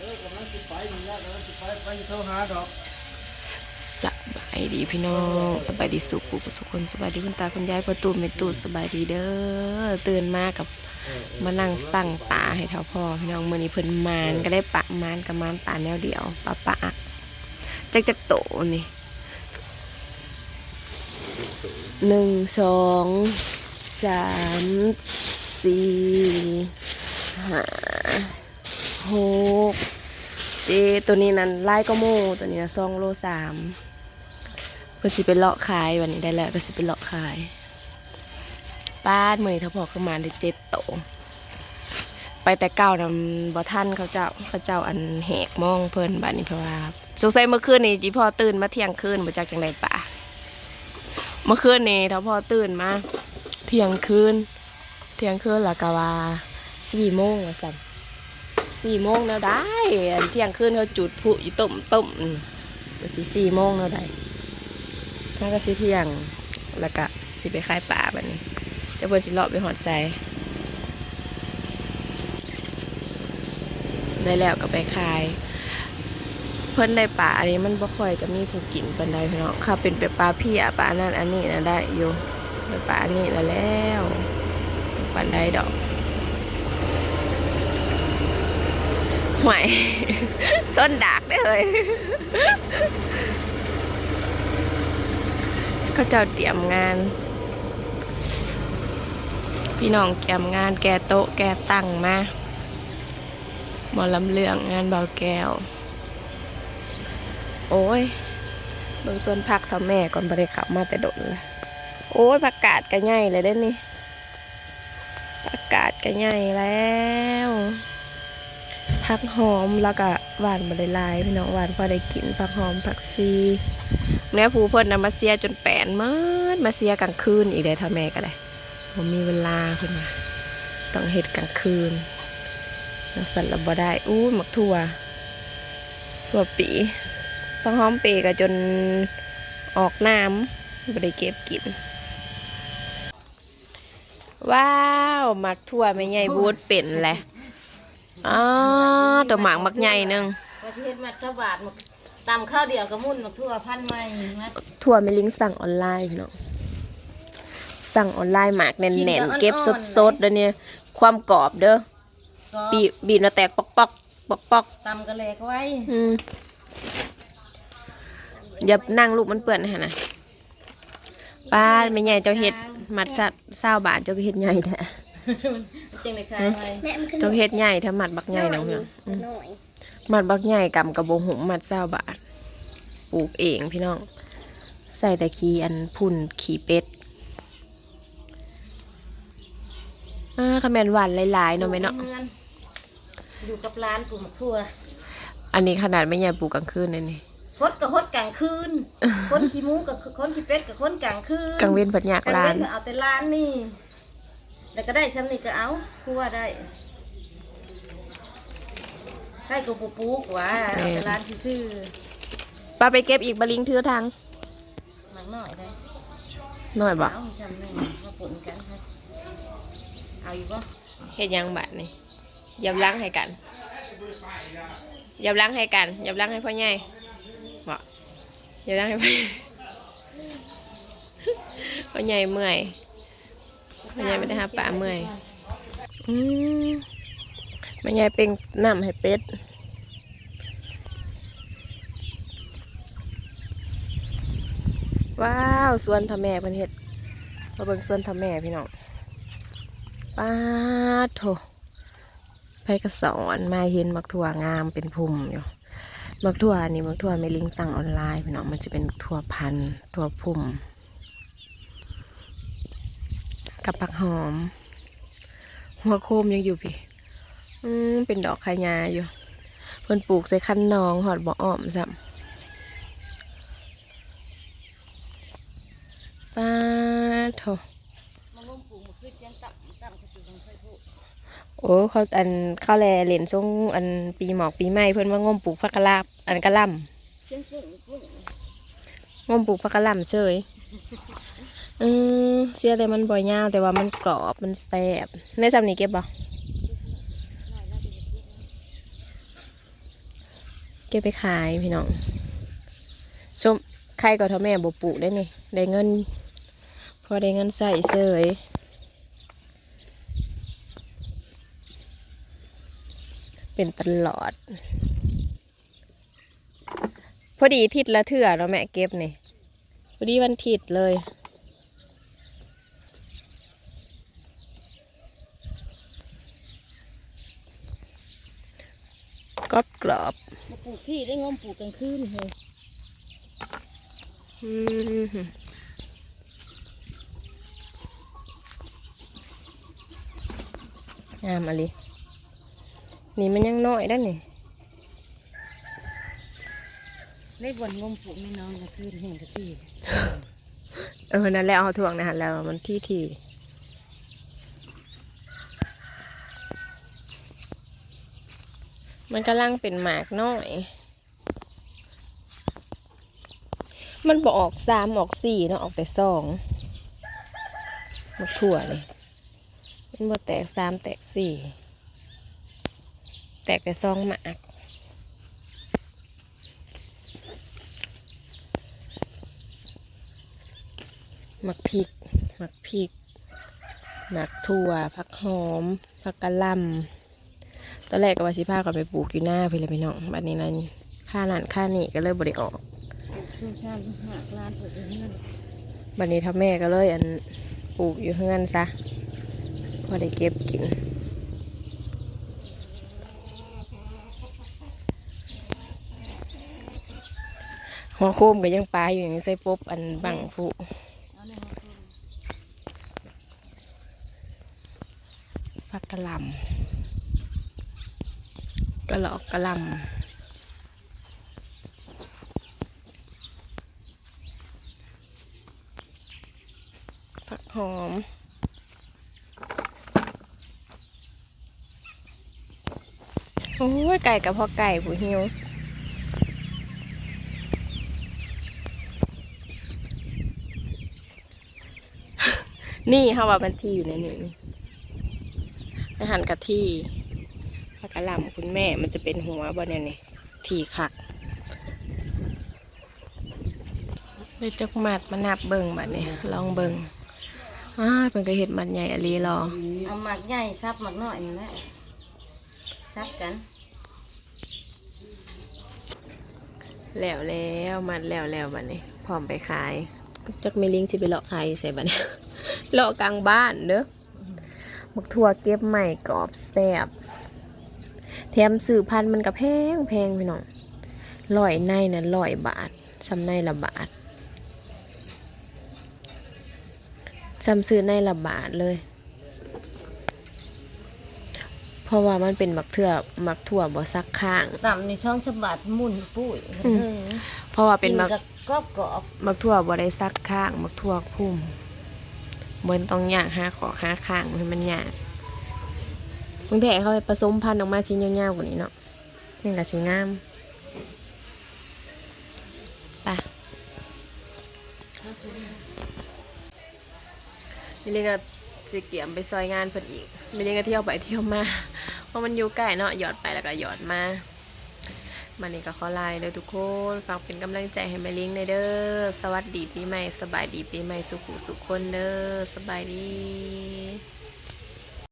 เออกำลังสิไปนี่ละกำลังสิไปไปโทรหาดอกสบายดีพี่น้องสบายดีสุขสุขคนสบายดีคุณตาคุณยายประตูเมตูสบายดีเด้อตื่นมากับมานั่งสั่งปลาให้เท่าพ่อพี่น้องมื่อนี้เพิ่นมานก็ได้ปะมานกับมานปลาแนวเดียวปลาปะอักจักจักโตนี่หนึ่งสองสามสี่ห้า หกเจตัวนี้นั้นไล่ก็โม่ตัวนี้นะซองโลสามเพื่อสิเป็นเลาะขายวันนี้ได้แล้วก็สิเป็นเลาะขายป้าดมือนี้ถ้าพอขึ้นมาได้เจ็ดโตไปแต่เก้านำบ่ท่านเขาเจ้าเขาเจ้าอันแหกมองเพิ่นบัดนี้เพราะว่าสงสัยเมื่อคืนนี้จีพ่อตื่นมาเที่ยงคืนมาจากจังไดป่าเมื่อคืนนี้ถ้าพ่อตื่นมาเที่ยงคืนเที่ยงคืนแล้วก็ว่าสี่โมงว่าสั่น สี่โมงแล้วได้เที่ยงคืนเขาจุดพลุอยู่ต้มต้มอืมก็สิสี่โมงแล้วได้น่าก็สิเที่ยงแล้วก็สิไปขายป่าแบบนี้เดี๋ยวเพิ่นสิเลาะไปหอดใส่ได้แล้วก็ไปขาย เพิ่นได้ป่าอันนี้มันบ่ค่อยจะมีผู้กินปานใดพี่น้องค่ะเป็นไปปลาพียปลานั่นอันนี้นะได้อยู่ไปปลาอันนี้แล้วแล้วปานใดดอก ห่วยส้นดักได้เลยเขาเจ้าเตรียมงาน พี่น้องเตรียมงานแกโต๊ะแกตั้งมาหมอลำเลืองงานเบาแก้ว โอ้ยเบิ่งส่วนพักทำแม่ก่อนบริขับมาแต่ดนเลยโอ้ยผักกาดกระไงเลยได้นี่ผักกาดกระไงแล้ว ผักหอมแล้วก็หวานบริลายพี่น้องหวานพอได้กินผักหอมผักซีแม่ผู้เพิ่นนำมาเสียจนแปนมื่อมาเสียกลางคืนอีกเลยท่าแม่ก็ได้ผมมีเวลาเพิ่นมาต้องเฮ็ดกลางคืนแล้วสัตว์ราบ่ได้อู้หมักถั่วถั่วปีผักหอมเปีก็จนออกน้ำบ่ได้เก็บกิน ว้าวหมักถั่วไม่ใหญ่บูดเป็นแหละ อ๋อตัวหมากมักใหญ่หนึงประเทศมัดสบาดหมกตำข้าวเดียวกับมุ่นหมกทั่วพันไม้มัดถั่วไม่ลิงสั่งออนไลน์พี่น้องสั่งออนไลน์หมากแน่นๆเก็บสดๆเด้อเนี่ย ความกรอบเด้อก็บีบบีบแล้วแตกปอกปอกปอกปอกตำกระเลกไว้ๆอืมอย่านั่งลูกมันเปื้อนนะฮะนะป้าไม่ใหญ่เจ้าเห็ดมัดสัตว์เศร้าบาทเจ้าก็เห็ดใหญ่แท้ จึงได้ขายไว้เจ้าเห็ดใหญ่ถ้ามัดบักใหญ่แล้วเนี่ยอืมมัดบักใหญ่กำกระโบหุมมัดเศร้าบาทปลูกเองพี่น้อง ใส่แต่ขี้อันพุ่นขี้เป็ดอ่าคำแมนหวานหลายๆเนาะแม่เนาะ อยู่งิอยู่กับร้านปลูกหมกทั่วอันนี้ขนาดไม่ใหญ่ปลูกกลางคืนเลยนี่ ฮดกับฮดกลางคืนคนขี้หมูกับคนขี้เป็ดกับคนกลางคืนกลางเว้นปัญญากกลางร้าเว้นนก็เอาแต่ร้านนี่ แล้วก็ได้ซ้ำนี่ก็เอาคู่ว่าได้ได้กับปูปูกว่าเอาแต่ร้านที่ชื่อป้าไปเก็บอีกบะลิงเทือทางหมักหน่อยได้หน่อยบ่เอาจำหนึ่งมาปนกันครับเอาอยู่ปะเฮ็ดหยังบัดนี่ยับล้างให้กันยับล้างให้กันยับล้างให้พ่อใหญ่บ่ยับล้างให้พ่อพ่อใหญ่เมื่อย พ่อใหญ่ไม่ได้หาปลาเมื่อยอืมพ่อใหญ่เป็นน้ำให้เป็ดว้าวสวนทำแม่เพิ่นเฮ็ดมาเบิ่งสวนทำแม่พี่น้องป้าโถไปกระสอนมาเห็นมักถั่วงามเป็นพุ่มอยู่มักถั่วนี่มักถั่วไม่ลิงสั่งออนไลน์พี่น้องมันจะเป็นถั่วพันธุ์ถั่วพุ่ม กับผักหอม หัวโคมยังอยู่พี่ อืมเป็นดอกขายาอยู่ เพิ่นปลูกใส่คันนองหอดบ่ออ้อมซ้ำป้าดโถมันงมปลูกมันคือเชียงต่ำต่ำกระสุนเคยพูดโอ้เขาอันเข้าแลเหรียญทรงอันปีหมอกปีใหม่เพิ่นว่างมปลูกผักกะลาบอันกะหล่เชียงปึ้งปึ้งำงมปลูกผักกะหล่ำเฉย อืมเสียเลยมันบ่อยยาวแต่ว่ามันกรอบมันแซ่บในซ้ำนี้เก็บบ่เก็บไปขายพี่น้องชมใครก็ท่าแม่บ่ปลูกได้นี่ได้เงิน พอได้เงินใส่เสยเป็นตลอด พอดีทิศละเถื่อเนาะแม่เก็บนี่พอดีวันทิศเลย กรอบกรอบมาปลูกที่ได้งมปลูกกลางคืนเลยอืมงามอะไรนี่มันยังน้อยได้อนี่ได้บนงมปลูกไม่นอนกลางคืนเห็นกะที่เออนั่นแหละเอาถ่วงนะฮะแล้วมันที่ที่ มันกำลังเป็นหมากน้อย มันบอกออกสามออกสี่เนาะออกแต่สองหมักถั่วเลยมันบอแตกสามแตกสี่แตกแต่สองหมากหมักพริกหมักพริกหมักถั่วผักหอมผักกะหล่ำ ตอนแรกก็ว่าสิพากันไปปลูกอยู่หน้าพี่เลยพี่น้องบัดนี้นั้นค่านั่นค่านี่ก็เลยบริออกช่วงเช้าหากลานปลูกอยู่นั่นบัดนี้ถ้าแม่ก็เลยอันปลูกอยู่เฮือนซะพอได้เก็บกินหัวโคมก็ยังปลาอยู่อย่างนี้ใส่ปุ๊บอันบังผู้เอาในห้องครัวผักกะหล่ำ กะหลอกกะล่ำผักหอมโอ้ยไก่กับพ่อไก่ผู้หิวนี่เขาว่ามันที่อยู่ในนี้นี่อาหารกะที่ ผักกะหล่ำคุณแม่มันจะเป็นหัวบนเนี่ยนี่ทีคักเลยจักมัดมานับเบิ่งบัดเนี่ยลองเบิ่งอ้าเป็นกระเห็ดมันใหญ่อลีรอเอาหมักใหญ่ซับหมักน้อยนี่แหละซับกันแล้วแล้วมัดแล้วแล้วบัดนี้พร้อมไปขายจักมีลิงสิไปเลาะขายอยู่ใส่บัดนี้เลาะกลางบ้านเด้อบักถั่วเก็บใหม่กรอบแซ่บ แถมสื่อพันธุ์มันก็แพงแพงพี่น้องร้อยในนะร้อยบาทซ้ำในละบาทซ้ำซื้อในละบาทเลย เพราะว่ามันเป็นมักเถื่อมักถั่วบ่ซักข้างต่ำในช่องฉบับมุนปุ้ยอืมเออเพราะว่าเป็กินนมักกับกรอบกรอบมักถั่วบ่ได้ซักข้าง มักถั่วพุ่มเหมือนต้องย่างหาขอหาข้างให้มันยาก บางทีเขาไปผสมพันธุ์ออกมาชิ้นยาวๆกว่านี้เนาะนี่ก็สิงามไปมิลินก็สิเกี่ยมไปซอยงานเพิ่นอีกมิลินก็เที่ยวไปเที่ยวมา เพราะมันอยู่ใกล้เนาะหยอดไปแล้วก็หยอดมามันนี่ก็ขอลาเด้อทุกคนฝากเป็นกำลังใจให้แม่ลิงในเด้อ สวัสดีปีใหม่ สบายดีปีใหม่สุขุสุขคนเด้อ สบายดี